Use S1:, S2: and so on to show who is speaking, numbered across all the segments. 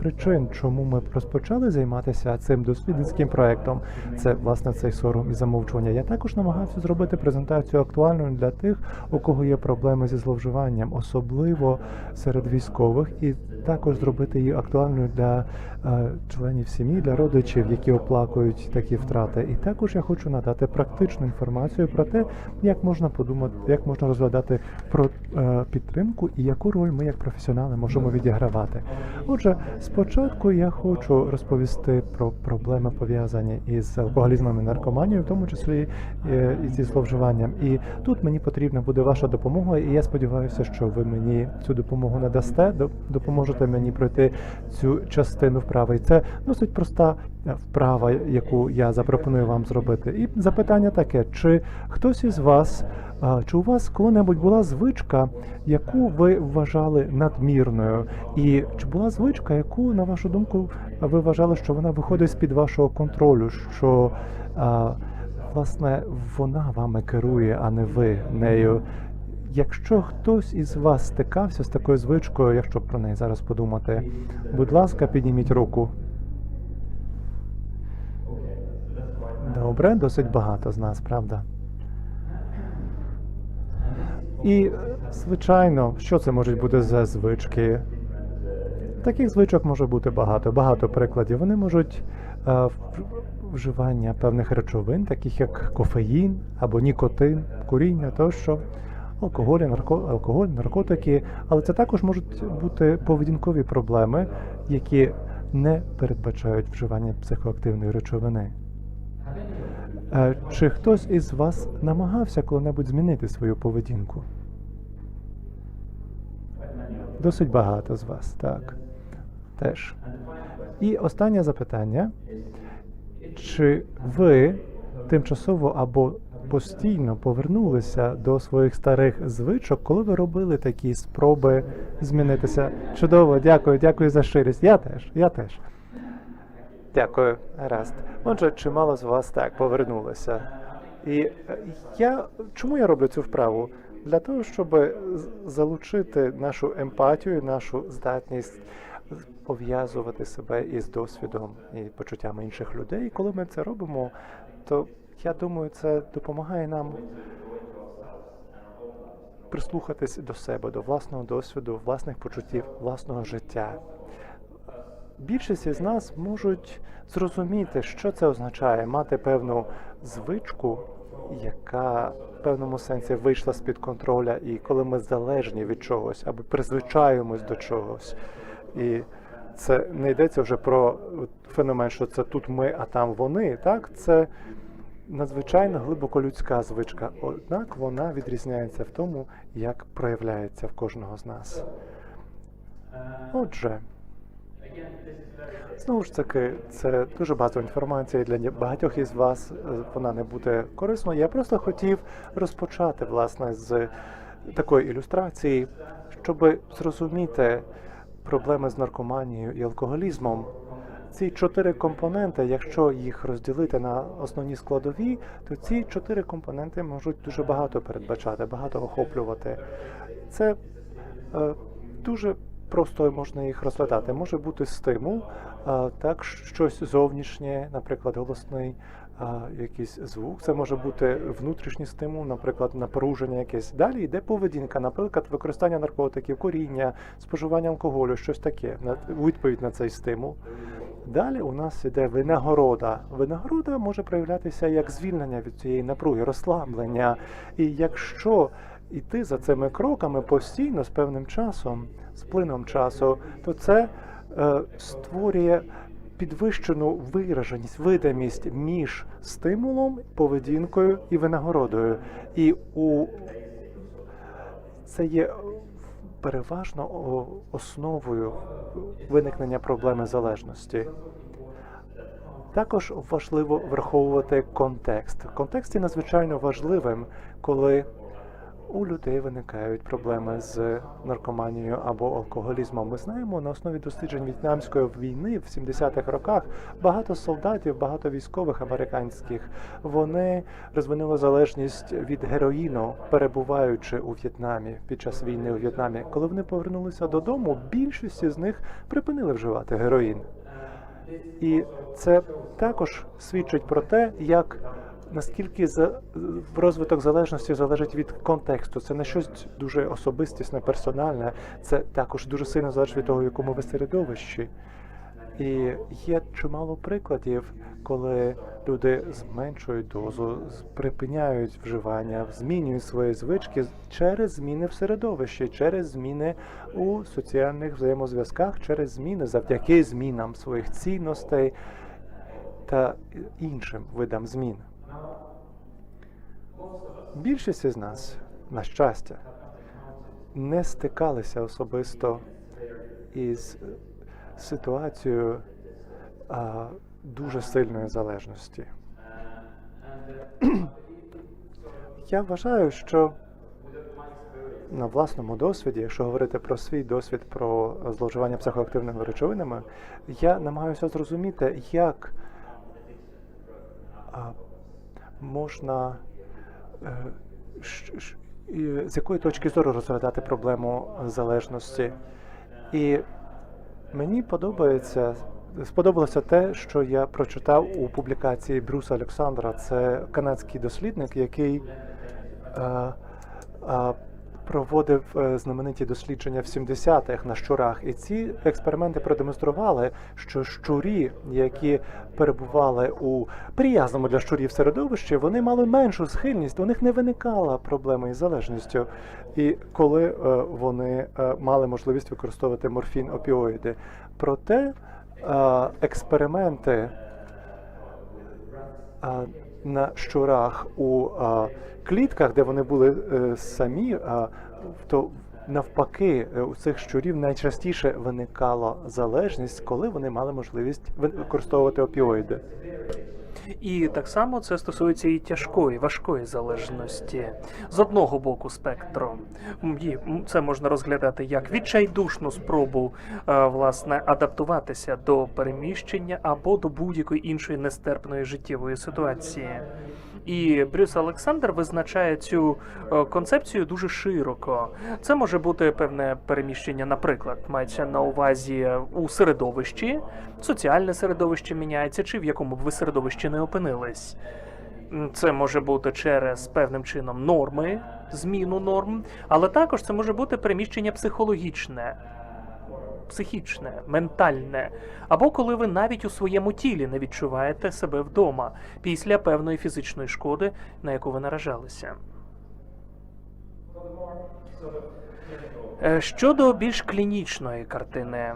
S1: причин, чому ми розпочали займатися цим дослідницьким проектом. Це власне цей сором і замовчування. Я також намагався зробити презентацію актуальною для тих, у кого є проблеми зі зловживанням, особливо серед військових, і також зробити її актуальною для е, членів сім'ї, для родичів, які оплакують такі втрати. І також я хочу надати практичну інформацію про те, як можна подумати, як можна розглядати про е, підтримку і яку роль ми, як професіонали, можемо відігравати. Отже, спочатку я хочу розповісти про проблеми пов'язані із алкоголізмом і наркоманією, в тому числі е, і зі зловживанням. І тут мені потрібна буде ваша допомога, і я сподіваюся, що ви мені цю допомогу надасте, до- допоможете мені пройти цю частину вправи. І це досить проста е, вправа, яку я запропоную вам зробити. І запитання таке: чи хтось із вас, чи у вас коли-небудь була звичка, яку ви вважали надмірною? І чи була звичка, яку, на вашу думку, ви вважали, що вона виходить з-під вашого контролю? що власне вона вами керує, а не ви нею. Якщо хтось із вас стикався з такою звичкою, якщо про неї зараз подумати, будь ласка, підніміть руку. Добре, досить багато з нас, правда? І, звичайно, що це можуть бути за звички? Таких звичок може бути багато, багато прикладів. Вони можуть е, вживання певних речовин, таких як кофеїн або нікотин, куріння тощо, алкоголь, нарко, алкоголь, наркотики. Але це також можуть бути поведінкові проблеми, які не передбачають вживання психоактивної речовини. Е, Чи хтось із вас намагався коли-небудь змінити свою поведінку? Досить багато з вас, так. Теж. І останнє запитання. Чи ви тимчасово або постійно повернулися до своїх старих звичок, коли ви робили такі спроби змінитися? Чудово, дякую, дякую за щирість. Я теж, я теж. Дякую, гаразд. Отже, чимало з вас так повернулося. І е, я чому я роблю цю вправу? Для того, щоб залучити нашу емпатію, нашу здатність пов'язувати себе із досвідом і почуттями інших людей. Коли ми це робимо, то я думаю, це допомагає нам прислухатись до себе, до власного досвіду, власних почуттів, власного життя. Більшість із нас можуть зрозуміти, що це означає мати певну звичку, яка в певному сенсі вийшла з-під контроля, і коли ми залежні від чогось або призвичаємось до чогось. І це не йдеться вже про феномен, що це тут ми, а там вони. Так, це надзвичайно глибоко людська звичка. Однак вона відрізняється в тому, як проявляється в кожного з нас. Отже. Знову ж таки, це дуже багато інформації для багатьох із вас. е, Вона не буде корисною. Я просто хотів розпочати власне з такої ілюстрації, щоб зрозуміти проблеми з наркоманією і алкоголізмом. Ці чотири компоненти, якщо їх розділити на основні складові, то ці чотири компоненти можуть дуже багато передбачати, багато охоплювати. Це е, дуже просто можна їх розглядати. Може бути стимул, так щось зовнішнє, наприклад, голосний якийсь звук. Це може бути внутрішній стимул, наприклад, напруження якесь. Далі йде поведінка, наприклад, використання наркотиків, коріння, споживання алкоголю, щось таке, на відповідь на цей стимул. Далі у нас іде винагорода. Винагорода може проявлятися як звільнення від цієї напруги, розслаблення. І якщо йти за цими кроками постійно з певним часом, з плином часу, то це створює підвищену вираженість, видимість між стимулом, поведінкою і винагородою. І у це є переважно основою виникнення проблеми залежності. Також важливо враховувати контекст. Контекст є надзвичайно важливим, коли у людей виникають проблеми з наркоманією або алкоголізмом. Ми знаємо на основі досліджень в'єтнамської війни в 70-х роках багато солдатів, багато військових американських вони розвинули залежність від героїну, перебуваючи у В'єтнамі під час війни у В'єтнамі. Коли вони повернулися додому, більшість з них припинили вживати героїн. І це також свідчить про те, як наскільки за розвиток залежності залежить від контексту. Це не щось дуже особистісне, персональне. Це також дуже сильно залежить від того, в якому ви середовищі. І є чимало прикладів, коли люди зменшують дозу, припиняють вживання, змінюють свої звички через зміни в середовищі, через зміни у соціальних взаємозв'язках, через зміни завдяки змінам своїх цінностей та іншим видам змін. Більшість із нас, на щастя, не стикалися особисто із ситуацією а, дуже сильної залежності. Я вважаю, що на власному досвіді, якщо говорити про свій досвід про зловживання психоактивними речовинами, я намагаюся зрозуміти, як можна е, з якої точки зору розглядати проблему залежності. І мені подобається. Сподобалося те, що я прочитав у публікації Брюса Олександра. Це канадський дослідник, який е, е, проводив е, знамениті дослідження в 70-х на щурах. І ці експерименти продемонстрували, що щурі, які перебували у приязному для щурів середовищі, вони мали меншу схильність, у них не виникала проблеми із залежністю. І коли е, вони е, мали можливість використовувати морфін опіоїди. Проте експерименти на щурах у а, клітках, де вони були е, самі, а, то навпаки, е, у цих щурів найчастіше виникала залежність, коли вони мали можливість ви- використовувати опіоїди.
S2: І так само це стосується і тяжкої, важкої залежності. З одного боку спектру це можна розглядати як відчайдушну спробу е, власне адаптуватися до переміщення або до будь-якої іншої нестерпної життєвої ситуації. І Брюс Олександр визначає цю е, концепцію дуже широко. Це може бути певне переміщення, наприклад, мається на увазі у середовищі, соціальне середовище міняється, чи в якому б ви середовищі не опинились. Це може бути через певним чином норми, зміну норм, але також це може бути переміщення психологічне, психічне, ментальне, або коли ви навіть у своєму тілі не відчуваєте себе вдома після певної фізичної шкоди, на яку ви наражалися. Е, Щодо більш клінічної картини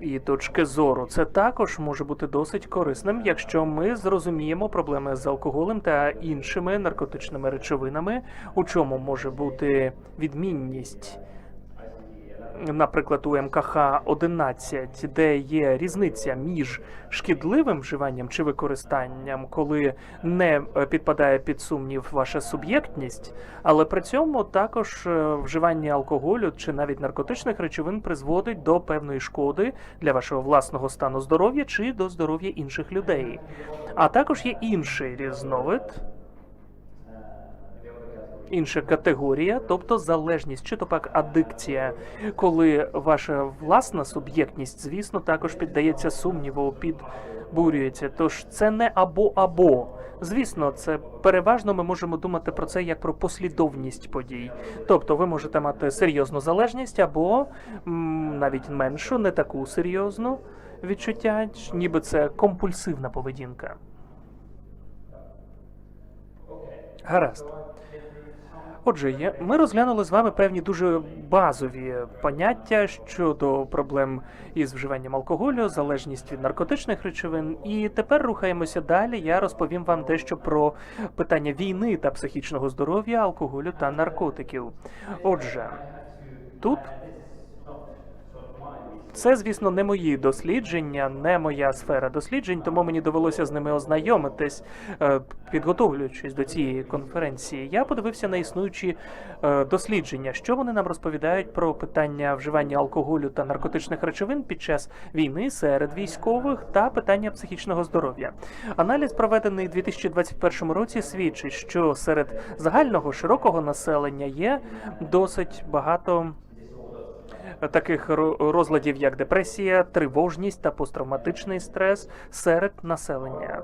S2: і точки зору, це також може бути досить корисним, якщо ми зрозуміємо проблеми з алкоголем та іншими наркотичними речовинами, у чому може бути відмінність. Наприклад, у МКХ 11, де є різниця між шкідливим вживанням чи використанням, коли не е, підпадає під сумнів ваша суб'єктність, але при цьому також е, вживання алкоголю чи навіть наркотичних речовин призводить до певної шкоди для вашого власного стану здоров'я чи до здоров'я інших людей. А також є інший різновид. Інша категорія, тобто залежність, чи то пак адикція, коли ваша власна суб'єктність, звісно, також піддається сумніву, підбурюється. Тож це не або-або. Звісно, це переважно ми можемо думати про це як про послідовність подій. Тобто ви можете мати серйозну залежність або навіть меншу, не таку серйозну відчуття, ніби це компульсивна поведінка. Гаразд. Отже, ми розглянули з вами певні дуже базові поняття щодо проблем із вживанням алкоголю, залежність від наркотичних речовин. І тепер рухаємося далі. Я розповім вам дещо про питання війни та психічного здоров'я, алкоголю та наркотиків. Отже, тут Це, звісно, не мої дослідження, не моя сфера досліджень, тому мені довелося з ними ознайомитись, е, підготовлюючись до цієї конференції. Я подивився на існуючі е, дослідження, що вони нам розповідають про питання вживання алкоголю та наркотичних речовин під час війни серед військових та питання психічного здоров'я. Аналіз, проведений у 2021 році, свідчить, що серед загального широкого населення є досить багато таких ро- розладів, як депресія, тривожність та посттравматичний стрес серед населення.